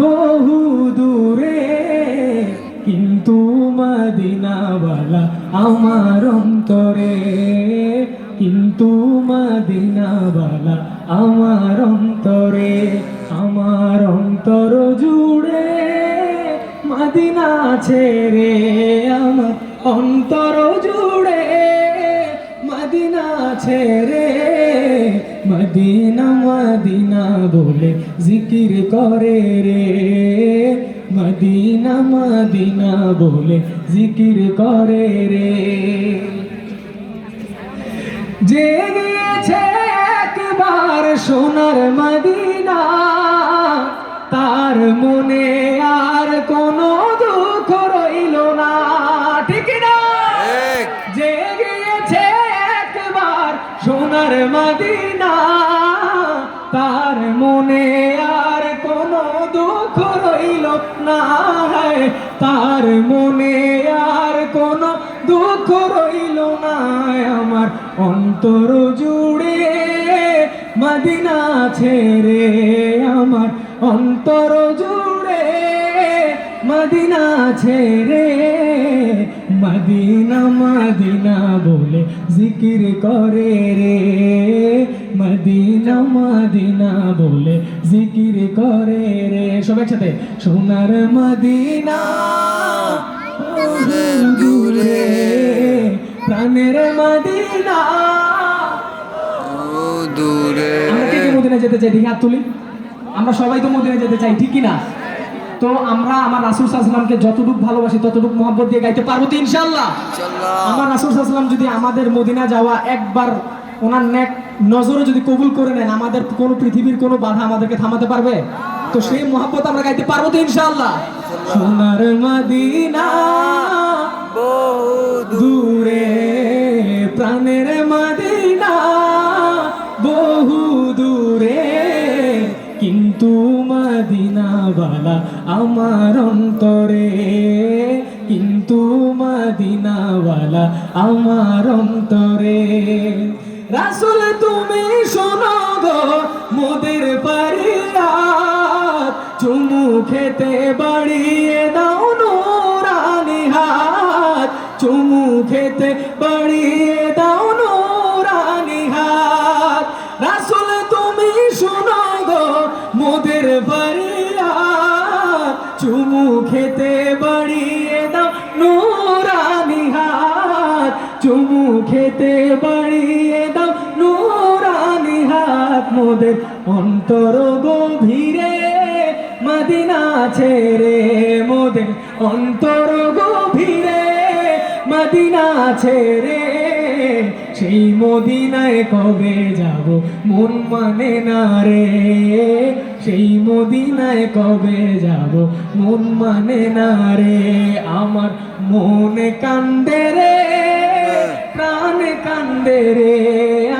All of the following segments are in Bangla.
বহু দূরে কিন্তু মদিনাওয়ালা আমার অন্তরে। কিন্তু মদিনাওয়ালা আমার অন্তরে, আমার অন্তর জুড়ে মদিনা ছেড়ে আমার অন্তর জুড়ে মদিনা ছেড়ে মদিনা মদিনা বলে জিকির করে রে। মদিনা মদিনা বলে জিকির করে রে। যে গিয়েছে একবার সোনার মদিনা, তার মনে আর সোনার মদিনা, তার মনে আর কোনো দুঃখ রইল না। তার মনে আর কোনো দুঃখ রইল না। আমার অন্তর জুড়ে মদিনা ছেড়ে, আমার অন্তর জুড়ে মদিনা ছেড়ে মদিনা মদিনা বলে জিকির করে রে। মদিনা মদিনা বলে জিকির করে রে। সব একসাথে সোনার মদিনা দূরে। প্রাণের মদিনা দূরে। আমরা কে কে মদিনা যেতে চাই? দেখি হাত তুলি। আমরা সবাই তো মদিনা যেতে চাই ঠিক কি না? তো আমরা আমার রাসুল সাল্লামকে যতটুকু ভালোবাসি ততটুকু মহব্বত দিয়ে গাইতে পারব তো ইনশাল্লাহ আমার রাসুল সাল্লাম যদি আমাদের মদিনা যাওয়া একবার ওনার নেক নজরে যদি কবুল করে নেন আমাদের কোনো পৃথিবীর কোনো বাধা আমাদেরকে থামাতে পারবে? তো সেই মহব্বত আমরা গাইতে পারব তো ইনশাল্লাহ সোনার মদিনা বহু দূরে মদিনাওয়ালা আমার অন্তরে, কিন্তু মদিনাওয়ালা আমার অন্তরে। রাসুল, তুমি শোনো গো মোদের পারিয়া চুমু খেতে বাড়িয়ে দাও। মোদের বাড়িয়াত চুমু খেতে বাড়িয়ে দাও নোরানি হাত। চুমু খেতে বাড়িয়ে দাও নোরানি হাত। মোদের অন্তর গভীরে মদিনা ছেড়ে, মোদের অন্তর মদিনা ছেড়ে সেই মদিনায় কবে যাব? মন মানে না রে। সেই মদিনায় কবে যাব? মন মানে না রে। আমার মনে কান্দে রে প্রাণ কান্দে রে।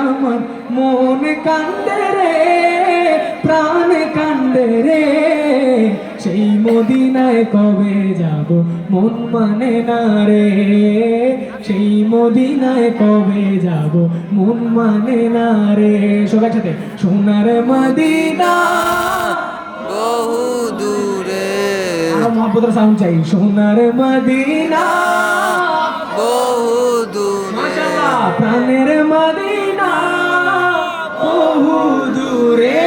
আমার মন কান্দে সেই মদিনায় কবে যাব? মন মানে না রে। সেই মদিনায় কবে যাব? মন মানে না রে। সব একসাথে সোনার মদিনা বহু দূরে। আর মহাপতের সাউন্ড চাই। সোনার মদিনা বহু দূরে। প্রাণের মদিনা বহু দূরে।